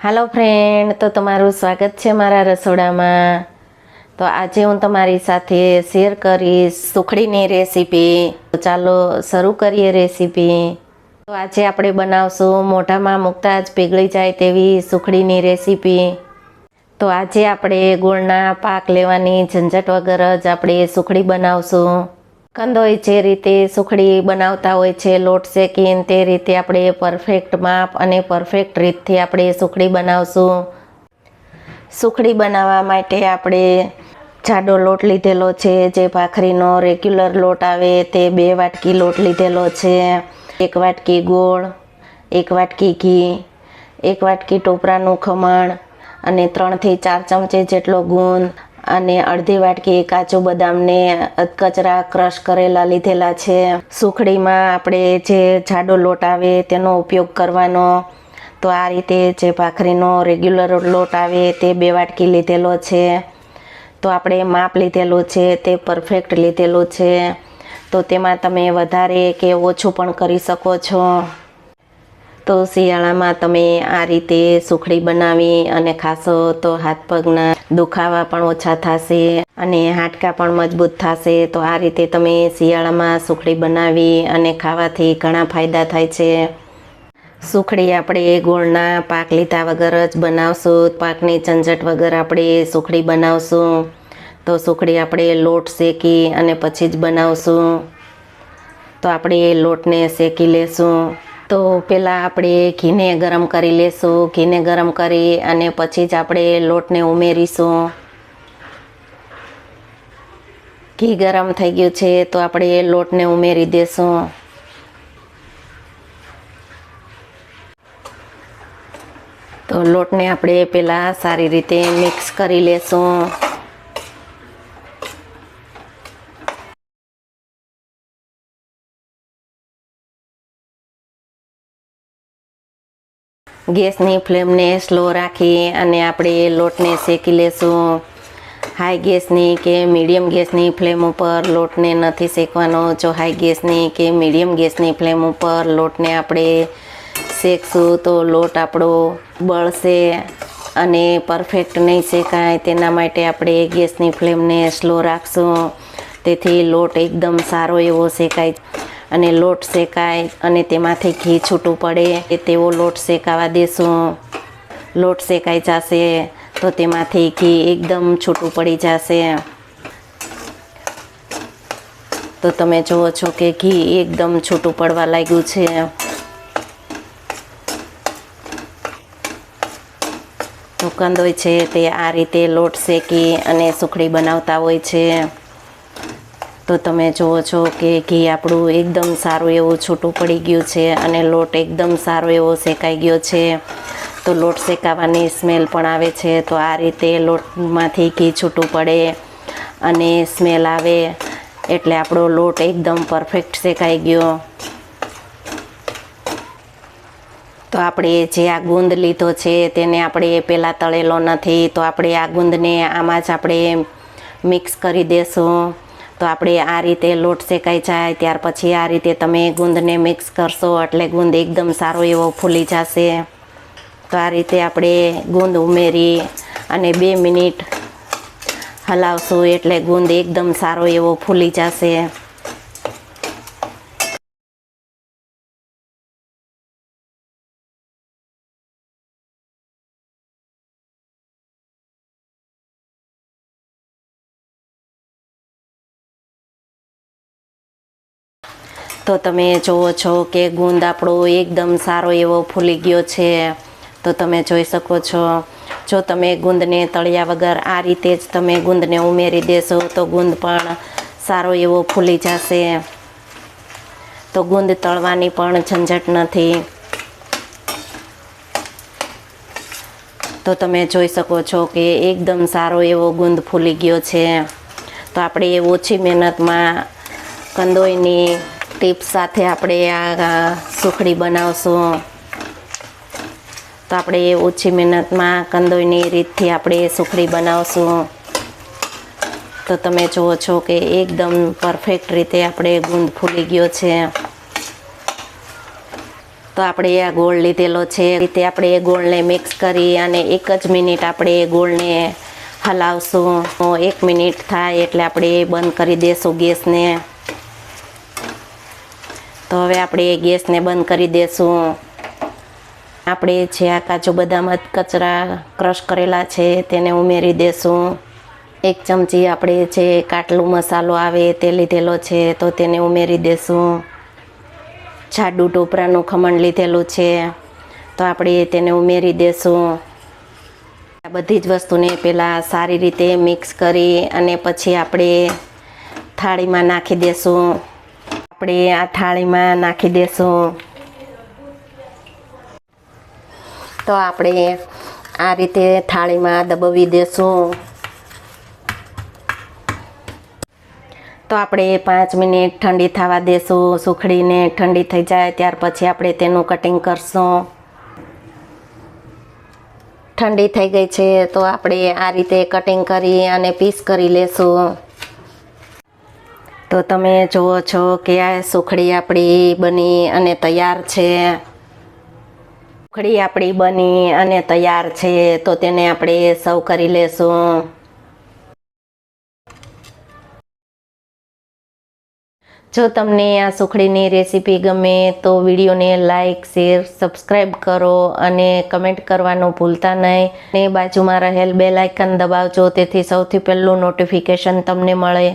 હાલો friend તો તમારું સ્વાગત છે મારા રસોડામાં. તો આજે હું તમારી સાથે શેર કરીશ સુખડીની રેસીપી તો ચાલો શરૂ કરીએ રેસીપી તો આજે આપણે બનાવશું મોઢામાં મૂકતા જ પીગળી જાય તેવી સુખડીની રેસીપી તો આજે આપણે ગોળના પાક લેવાની ઝંઝટ વગર જ આપણે સુખડી બનાવશું. કંદોઈ જે રીતે સુખડી બનાવતા હોય છે, લોટ શેકીને તે રીતે આપણે પરફેક્ટ માપ અને પરફેક્ટ રીતથી આપણે સુખડી બનાવશું. સુખડી બનાવવા માટે આપણે જાડો લોટ લીધેલો છે, જે ભાખરીનો રેગ્યુલર લોટ આવે તે બે વાટકી લોટ લીધેલો છે, એક વાટકી ગોળ, એક વાટકી ઘી, એક વાટકી ટોપરાનું ખમણ અને ત્રણથી ચાર ચમચી જેટલો ગુંદ અને અડધી વાટકી કાચો બદામને કચરા ક્રશ કરેલા લીધેલા છે. સુખડીમાં આપણે જે જાડો લોટ આવે તેનો ઉપયોગ કરવાનો. તો આ રીતે જે ભાખરીનો રેગ્યુલર લોટ આવે તે બે વાટકી લીધેલો છે. તો આપણે માપ લીધેલું છે, તે પરફેક્ટ લીધેલું છે. તો તેમાં તમે વધારે કે ઓછું પણ કરી શકો છો. તો શિયાળામાં તમે આ રીતે સુખડી બનાવી અને ખાશો તો હાથ પગના દુખાવા પણ ઓછા થશે અને હાડકાં પણ મજબૂત થશે. તો આ રીતે તમે શિયાળામાં સુખડી બનાવી અને ખાવાથી ઘણા ફાયદા થાય છે. સુખડી આપણે ગોળના પાક લીધા વગર જ બનાવશું. પાકની ઝંઝટ વગર આપણે સુખડી બનાવશું. તો સુખડી આપણે લોટ શેકી અને પછી જ બનાવશું. તો આપણે લોટને શેકી લેશું. તો પહેલાં આપણે ઘીને ગરમ કરી લેશું. ઘીને ગરમ કરી અને પછી જ આપણે લોટને ઉમેરીશું. ઘી ગરમ થઈ ગયું છે તો આપણે લોટને ઉમેરી દેશું. તો લોટને આપણે પહેલાં સારી રીતે મિક્સ કરી લેશું. ગેસની ફ્લેમને સ્લો રાખી અને આપણે લોટને શેકી લેશું. હાઈ ગેસની કે મીડિયમ ગેસની ફ્લેમ ઉપર લોટને નથી શેકવાનો. જો હાઈ ગેસની કે મીડિયમ ગેસની ફ્લેમ ઉપર લોટને આપણે શેકશું તો લોટ આપણો બળશે અને પરફેક્ટ નહીં શેકાય. તેના માટે આપણે ગેસની ફ્લેમને સ્લો રાખશું. તેથી લોટ એકદમ સારો એવો શેકાય. અને લોટ શેકાય અને તેમાંથી ઘી છૂટું પડે. તેવો લોટ શેકાવા દેશું. લોટ શેકાઈ જશે તો તેમાંથી ઘી એકદમ છૂટું પડી જશે. તો તમે જુઓ છો કે ઘી એકદમ છૂટું પડવા લાગ્યું છે. તો કંદોય છે તે આ રીતે લોટ શેકી અને સુખડી બનાવતા હોય છે. તો તમે જુઓ છો કે ઘી આપણું એકદમ સારું એવું છૂટું પડી ગયું છે અને લોટ એકદમ સારો એવો શેકાઈ ગયો છે. તો લોટ શેકાવાની સ્મેલ પણ આવે છે. તો આ રીતે લોટમાંથી ઘી છૂટું પડે અને સ્મેલ આવે એટલે આપણો લોટ એકદમ પરફેક્ટ શેકાઈ ગયો. તો આપણે જે આ ગુંદ લીધો છે તેને આપણે પહેલાં તળેલો નથી. તો આપણે આ ગુંદને આમાં જ આપણે મિક્સ કરી દેશું. તો આપણે આ રીતે લોટ શેકાઈ જાય, ત્યાર પછી આ રીતે તમે ગુંદને મિક્સ કરશો એટલે ગુંદ એકદમ સારો એવો ફૂલી જશે. તો આ રીતે આપણે ગુંદ ઉમેરી અને બે મિનિટ હલાવશું એટલે ગુંદ એકદમ સારો એવો ફૂલી જશે. તો તમે જુઓ છો કે ગુંદ આપણો એકદમ સારો એવો ફૂલી ગયો છે. તો તમે જોઈ શકો છો. જો તમે ગુંદને તળ્યા વગર આ રીતે જ તમે ગુંદને ઉમેરી દેશો, તો ગુંદ પણ સારો એવો ફૂલી જશે. તો ગુંદ તળવાની પણ ઝંઝટ નથી. તો તમે જોઈ શકો છો કે એકદમ સારો એવો ગુંદ ફૂલી ગયો છે. તો આપણે ઓછી મહેનતમાં કંદોઈની ટીપ્સ સાથે આપણે આ સુખડી બનાવશું. તો આપણે ઓછી મહેનતમાં કંદોઈની રીતથી આપણે સુખડી બનાવશું. તો તમે જુઓ છો કે એકદમ પરફેક્ટ રીતે આપણે ગુંદ ફૂલી ગયો છે. તો આપણે આ ગોળ લીધેલો છે. રીતે આપણે એ ગોળને મિક્સ કરી અને એક જ મિનિટ આપણે એ ગોળને હલાવશું. એક મિનિટ થાય એટલે આપણે બંધ કરી દઈશું ગેસને. તો હવે આપણે એ ગેસને બંધ કરી દઈશું આપણે જે આ કાજુ બદામ કચરા ક્રશ કરેલા છે તેને ઉમેરી દેશું. એક ચમચી આપણે જે કાટલું મસાલો આવે તે લીધેલો છે તો તેને ઉમેરી દેશું. જાડું ટોપરાનું ખમણ લીધેલું છે તો આપણે તેને ઉમેરી દેશું. આ બધી જ વસ્તુને પહેલાં સારી રીતે મિક્સ કરી અને પછી આપણે થાળીમાં નાખી દેશું. આપણે આ થાળીમાં નાખી દેશું. તો આપણે આ રીતે થાળીમાં દબાવી દેશું. તો આપણે પાંચ મિનિટ ઠંડી થવા દેશું. સુખડીને ઠંડી થઈ જાય ત્યાર પછી આપણે તેનું કટિંગ કરશું. ઠંડી થઈ ગઈ છે તો આપણે આ રીતે કટિંગ કરી અને પીસ કરી લેશું. તો તમે જુઓ છો કે આ સુખડી આપણી બની અને તૈયાર છે. સુખડી આપણી બની અને તૈયાર છે, તો તેને આપણે સર્વ કરી લેશું. જો તમને આ સુખડીની રેસીપી ગમે તો વિડીયોને લાઇક શેર, સબસ્ક્રાઈબ કરો અને કમેન્ટ કરવાનું ભૂલતા નહીં. ને બાજુમાં રહેલ બે લાઇકન દબાવજો, તેથી સૌથી પહેલું નોટિફિકેશન તમને મળે.